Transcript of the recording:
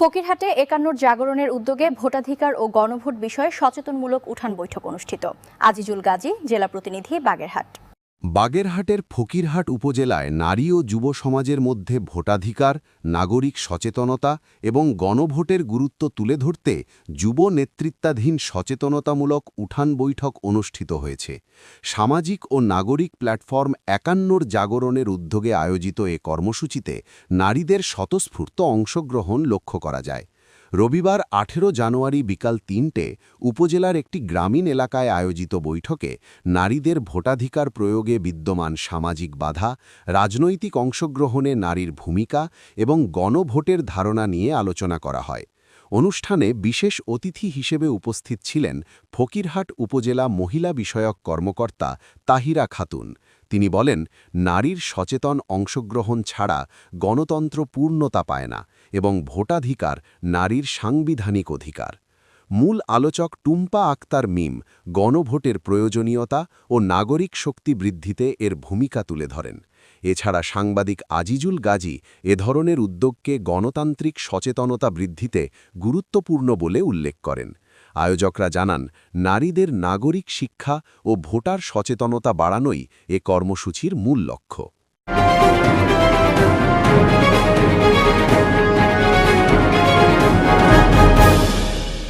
ফকিরহাটে একান্নর জাগরণের উদ্যোগে ভোটাধিকার ও গণভোট বিষয়ে সচেতনমূলক উঠান বৈঠক অনুষ্ঠিত। আজিজুল গাজী, জেলা প্রতিনিধি, বাগেরহাট। বাগেরহাটের ফকিরহাট উপজেলায় নারী ও যুব সমাজের মধ্যে ভোটাধিকার, নাগরিক সচেতনতা এবং গণভোটের গুরুত্ব তুলে ধরতে যুব নেতৃত্বাধীন সচেতনতামূলক উঠান বৈঠক অনুষ্ঠিত হয়েছে। সামাজিক ও নাগরিক প্ল্যাটফর্ম একান্নর জাগরণের উদ্যোগে আয়োজিত এ কর্মসূচিতে নারীদের স্বতঃস্ফূর্ত অংশগ্রহণ লক্ষ্য করা যায়। রবিবার আঠেরো জানুয়ারি বিকাল তিনটে উপজেলার একটি গ্রামীণ এলাকায় আয়োজিত বৈঠকে নারীদের ভোটাধিকার প্রয়োগে বিদ্যমান সামাজিক বাধা, রাজনৈতিক অংশগ্রহণে নারীর ভূমিকা এবং গণভোটের ধারণা নিয়ে আলোচনা করা হয়। অনুষ্ঠানে বিশেষ অতিথি হিসেবে উপস্থিত ছিলেন ফকিরহাট উপজেলা মহিলা বিষয়ক কর্মকর্তা তাহিরা খাতুন। তিনি বলেন, নারীর সচেতন অংশগ্রহণ ছাড়া গণতন্ত্র পূর্ণতা পায় না। এবং ভোটাধিকার নারীর সাংবিধানিক অধিকার। মূল আলোচক টুম্পা আক্তার মিম গণভোটের প্রয়োজনীয়তা ও নাগরিক শক্তি বৃদ্ধিতে এর ভূমিকা তুলে ধরেন। এছাড়া সাংবাদিক আজিজুল গাজী এ ধরনের উদ্যোগকে গণতান্ত্রিক সচেতনতা বৃদ্ধিতে গুরুত্বপূর্ণ বলে উল্লেখ করেন। আয়োজকরা জানান, নারীদের নাগরিক শিক্ষা ও ভোটার সচেতনতা বাড়ানোই এ কর্মসূচির মূল লক্ষ্য।